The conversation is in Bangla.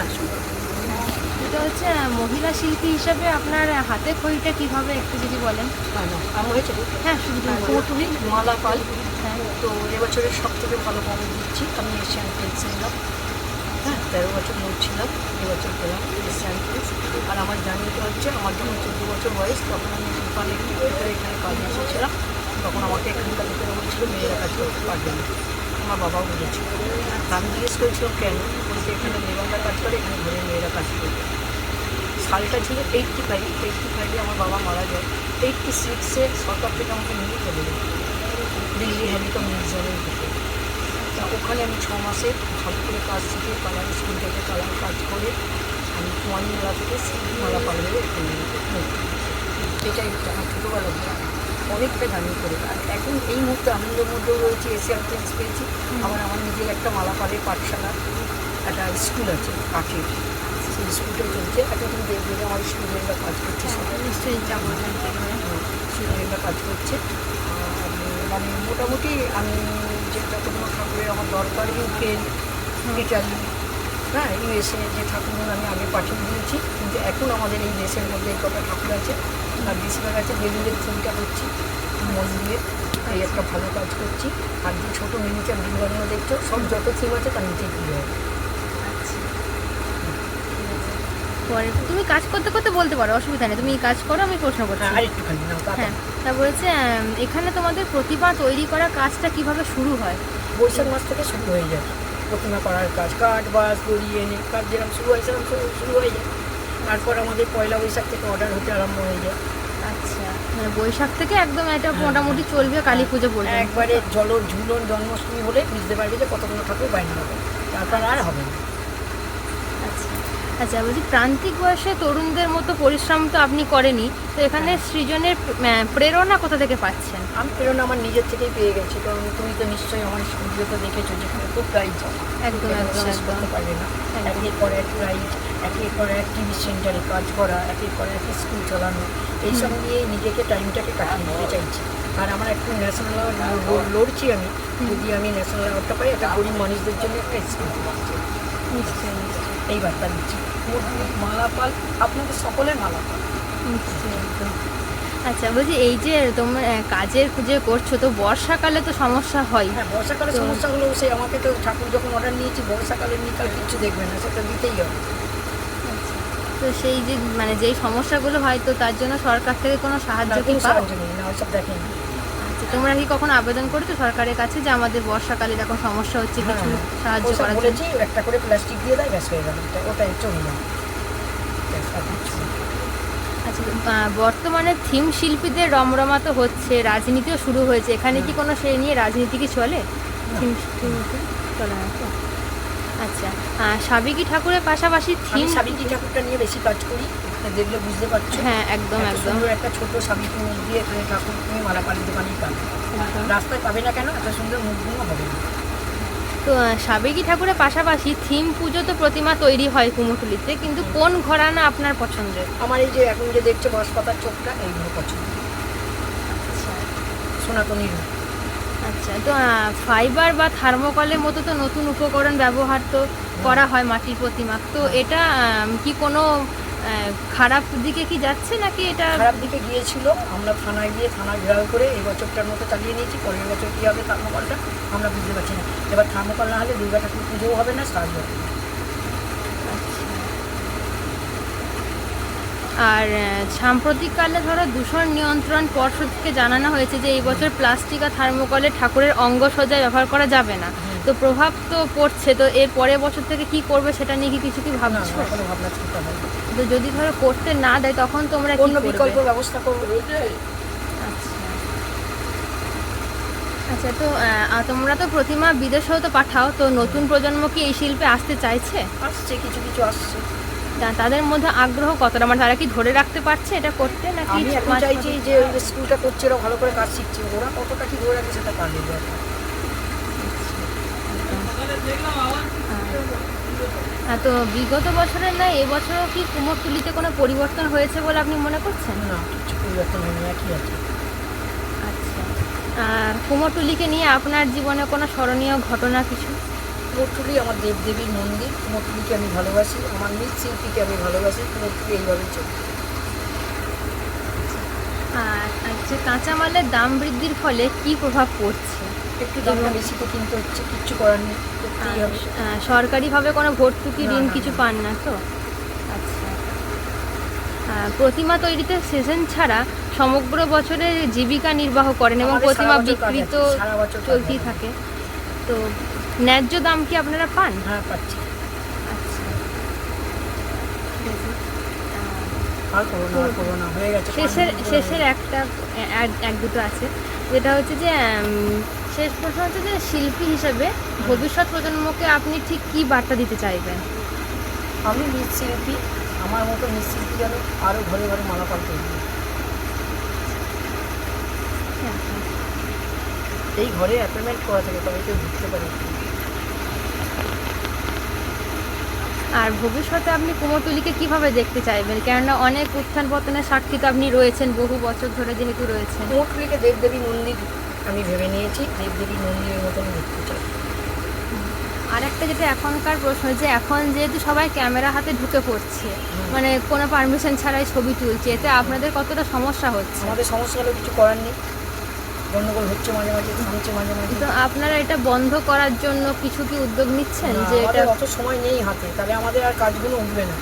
হ্যাঁ শুনুন এটা হচ্ছে মহিলা শিল্পী হিসাবে আপনার হাতে খড়িটা কীভাবে একটু যদি বলেন। হ্যাঁ না আমার হ্যাঁ শুধু তুমি মালা পাল। হ্যাঁ। তো এবছরের সব থেকে ভালো খবর দিচ্ছি আমি এশিয়ান পেন্স নিলাম হ্যাঁ তেরো বছর লোক ছিলাম এবছর পেলাম এশিয়ান পেন্স আর আমার জার্নিটা হচ্ছে আমার যখন চোদ্দ বছর বয়স তখন আমি ইম্ফল এখানে কাজে এসেছিলাম তখন আমাকে এখানকার লোকেরা বলছিল মেয়েরা কাজ করতে পারবে না। আমার বাবাও বলেছিল আমি জিজ্ঞেস করেছিলাম, কেন? বলছে, এখানে মেয়েরা কাজ করে, এখানে ঘরের মেয়েরা কাজ করে। সালটা ছিল এইটটি ফাইভ এইটটি ফাইভে আমার বাবা মারা যায়। এইটটি সিক্সে সরকার থেকে আমাকে নিয়ে চলে যায়। দিল্লি হ্যান্ডিকম মিউজিয়ামের দিকে। তা ওখানে আমি ছ মাসে ভালো করে কাজ শিখে কালার স্কুল থেকে কালার কাজ করে আমি কুমারী মেলা থেকে মালা পালবে এখানে এটাই আমার ছোটোবেলার অনেকটা জানি করে আর এখন এই মুহূর্তে আনন্দের মধ্যেও রয়েছে এশিয়ান পেন্স পেয়েছি। আবার আমার নিজের একটা মালা পালের পাঠশালা একটা স্কুল আছে কাঠের। সেই স্কুলটা চলছে। এখন তুমি দেখবে আমার স্টুডেন্টরা কাজ করছে সবাই নিশ্চয়ই। স্টুডেন্টরা কাজ করছে। মানে মোটামুটি আমি যেটা যতগুলো ঠাকুরের আমার দরকার ইউক্রেন ইটালি হ্যাঁ ইউএসএ যে ঠাকুরগুলো আমি আগে পাঠিয়ে দিয়েছি কিন্তু এখন আমাদের এই দেশের মধ্যে এই কটা ঠাকুর আছে আর বেশিরভাগ আছে বেলুনের থিমটা করছি মন্দিরের এই একটা ভালো কাজ করছি আর যে ছোটো মিনিচার বৃন্দাবন দেখছ সব যত থিম আছে তার নিচে পুজো হবে পরে তুমি কাজ করতে করতে বলতে পারো অসুবিধা নেই তুমি কাজ করো আমি প্রশ্ন করছি। হ্যাঁ হ্যাঁ তা বলেছে এখানে তোমাদের প্রতিভা তৈরি করা কাজটা কীভাবে শুরু হয়? বৈশাখ মাস থেকে শুরু হয়ে যায়। প্রতিমা করার কাজ। কাঠ বাস দড়ি এনে কাজ যেরকম শুরু হয় সেরকম শুরু- শুরু হয়ে যায়। তারপর আমাদের পয়লা বৈশাখ থেকে অর্ডার হতে আরম্ভ হয়ে যায়। আচ্ছা মানে বৈশাখ থেকে একদম এটা মোটামুটি চলবে কালী পুজো পর্যন্ত। একবারে জল ঝুলন জন্মাষ্টমী হলে বুঝতে পারবে যে কতগুলো ঠাকুর বাইরে হবে। তারপর আর হবে না। আচ্ছা বলছি প্রান্তিক বয়সে তরুণদের মতো পরিশ্রম তো আপনি করেনি তো এখানে সৃজনের প্রেরণা কোথা থেকে পাচ্ছেন? আমি প্রেরণা আমার নিজের থেকেই পেয়ে গেছি। কারণ তুমি তো নিশ্চয়ই আমার ভিডিওতে দেখেছ যেখানে খুব প্রাইজ একদম একদম করতে পারবে না। একের পর এক প্রাইজ একের পর এক টিভি সেন্টারে কাজ করা একের পর এক স্কুল চালানো। এইসব নিয়ে নিজেকে টাইমটাকে কাটিয়ে নিতে চাইছি। আর আমার একটু ন্যাশনাল অ্যাওয়ার্ড লড়ছি আমি। যদি আমি ন্যাশনাল অ্যাওয়ার্ডটা পাই একটা গরিব মানুষদের জন্য একটা স্কুল নিশ্চয়ই নিশ্চয়ই। এই বার্তা দিচ্ছি। মালাপাল আপনাদের সকলের মালাপাল নিশ্চয়ই একদম। আচ্ছা বলছি এই যে তোমার কাজের যে করছ তো বর্ষাকালে তো সমস্যা হয়। হ্যাঁ বর্ষাকালে সমস্যা হলো সে আমাকে তো ঠাকুর যখন অর্ডার নিয়েছি বর্ষাকালে নিকাল কিচ্ছু দেখবে না সেটা দিতেই হবে। আচ্ছা। তো সেই যে মানে যেই সমস্যাগুলো হয় তো তার জন্য সরকার থেকে কোনো সাহায্য কি কোনো পাও? সাহায্য নেই না ওইসব দেখেনি। তোমরা কি কখনো আবেদন করেছ সরকারের কাছে যে আমাদের বর্ষাকালে এরকম সমস্যা হচ্ছে কিছু হ্যাঁ, সাহায্য করার জন্য? বলেছি একটা করে প্লাস্টিক দিয়ে দেয় ব্যাস হয়ে গেল। ওটা- ওটাই চলে যাবে। আচ্ছা বর্তমানে থিম শিল্পীদের রমরমা তো হচ্ছে রাজনীতিও শুরু হয়েছে। এখানে কি কোনো সেই নিয়ে রাজনীতি কি চলে? থিম চলে না আচ্ছা সাবেকি ঠাকুরের পাশাপাশি থিম সাবিত্রী ঠাকুরটা নিয়ে বেশি কাজ করি। দেখলে বুঝতে পারছ? হ্যাঁ একদম একদম। সুন্দর একটা ছোট সাবিত্রী মুখ দিয়ে এখানে ঠাকুর তুমি মালা পালির দোকানেই পাবে। রাস্তায় পাবে না কেন? এত সুন্দর মুখগুলো হবে। না তো সাবেকি ঠাকুরের পাশাপাশি থিম পুজো তো প্রতিমা তৈরি হয় কুমোটুলিতে কিন্তু কোন ঘরানা আপনার পছন্দের? আমার এই যে এখন যে দেখছ বাঁশপাতার চোখটা এইগুলো পছন্দ। সনাতনী রূপ। আচ্ছা তো ফাইবার বা থার্মোকলের মতো তো নতুন উপকরণ ব্যবহার তো করা হয় মাটির প্রতিমা। তো এটা কি কোনো খারাপ দিকে কি যাচ্ছে নাকি এটা খারাপ দিকে গিয়েছিল। আমরা থানায় গিয়ে থানা ঘেরাও করে এই বছরটার মতো চালিয়ে নিয়েছি। পরের বছর কী হবে থার্মোকলটা আমরা বুঝতে পারছি না। এবার থার্মোকল না হলে দুর্গা ঠাকুর পুজোও হবে না সাজ হবে না। আর সাম্প্রতিককালে ধরো দূষণ নিয়ন্ত্রণ পর্ষদকে জানানো হয়েছে যে এই বছর প্লাস্টিক আর থার্মোকলে ঠাকুরের অঙ্গ সজ্জায় ব্যবহার করা যাবে না। তো প্রভাব তো পড়ছে তো এর পরের বছর থেকে কি করবে সেটা নিয়ে কি কিছু কি না ভাবছ? ভাবনা চিন্তা তো যদি ধরো করতে না দেয় তখন তোমরা অন্য বিকল্প ব্যবস্থা করব। আচ্ছা। আচ্ছা তো তোমরা তো প্রতিমা বিদেশেও তো পাঠাও তো নতুন প্রজন্ম কি এই শিল্পে আসতে চাইছে? আসছে কিছু কিছু আসছে। তাদের মধ্যে আগ্রহ কতটা? মানে তারা কি ধরে রাখতে পারছে এটা করতে নাকি আমি এখন চাইছি যে স্কুলটা করছে ওরা ভালো করে কাজ শিখছে। ওরা কতটা কি ধরে রাখে সেটা পারবে হ্যাঁ, তো বিগত বছরের নয় এবছরও কি কুমোরটুলিতে কোনো পরিবর্তন হয়েছে বলে আপনি মনে করছেন? না কিছু পরিবর্তন হয়নি একই আছে। আচ্ছা আর কুমোরটুলিকে নিয়ে আপনার জীবনে কোনো স্মরণীয় ঘটনা কিছু? কুমোরটুলি আমার দেবদেবীর মন্দির। কুমোরটুলিকে আমি ভালোবাসি আমার মৃৎশিল্পীকে আমি ভালোবাসি কুমোরটুলি এইভাবেই চলি আর আচ্ছা কাঁচামালের দাম বৃদ্ধির ফলে কি প্রভাব পড়ছে? একটু দামটা বেশিতে কিনতে হচ্ছে কিচ্ছু করার নেই সরকারিভাবে কোনো ভর্তুকি ঋণ কিছু পান না তো? আচ্ছা। প্রতিমা তৈরিতে সিজন ছাড়া সমগ্র বছরে জীবিকা নির্বাহ করেন এবং প্রতিমা সারা বিক্রি তো সারা বছর কাজ চলতেই থাকে। তো ন্যায্য দাম কি আপনারা পান? হ্যাঁ পাচ্ছি। আচ্ছা। শেষের শেষের একটা এক- দুটো আছে। যেটা হচ্ছে যে শেষ প্রশ্ন হচ্ছে যে শিল্পী হিসেবে ভবিষ্যৎ প্রজন্মকে আপনি ঠিক কি বার্তা দিতে চাইবেন? আমি মৃৎশিল্পী আমার মতো মৃৎশিল্পী যেন আরও ঘরে ঘরে মালাপাল তৈরি এই ঘরে অ্যাপয়েন্টমেন্ট করা থাকে তবে কেউ ঢুকতে পারে আর ভবিষ্যতে আপনি কুমোরটুলিকে কীভাবে দেখতে চাইবেন? কেননা অনেক উত্থান পতনের সাক্ষী তো আপনি রয়েছেন বহু বছর ধরে যেহেতু রয়েছেন। কুমোরটুলিকে দেবদেবী মন্দির আমি ভেবে নিয়েছি দেবদেবী মন্দিরের মতন দেখতে চাই। আর একটা যেটা এখনকার প্রশ্ন যে এখন যেহেতু সবাই ক্যামেরা হাতে ঢুকে পড়ছে মানে কোনো পারমিশন ছাড়াই ছবি তুলছে এতে আপনাদের কতটা সমস্যা হচ্ছে? আমাদের সমস্যা হলেও কিছু করার নেই। গণ্ডগোল হচ্ছে মাঝে মাঝে থামছে মাঝে মাঝে। তো আপনারা এটা বন্ধ করার জন্য কিছু কি উদ্যোগ নিচ্ছেন? যে এটা অত সময় নেই হাতে তাহলে আমাদের আর কাজগুলো উঠবে না।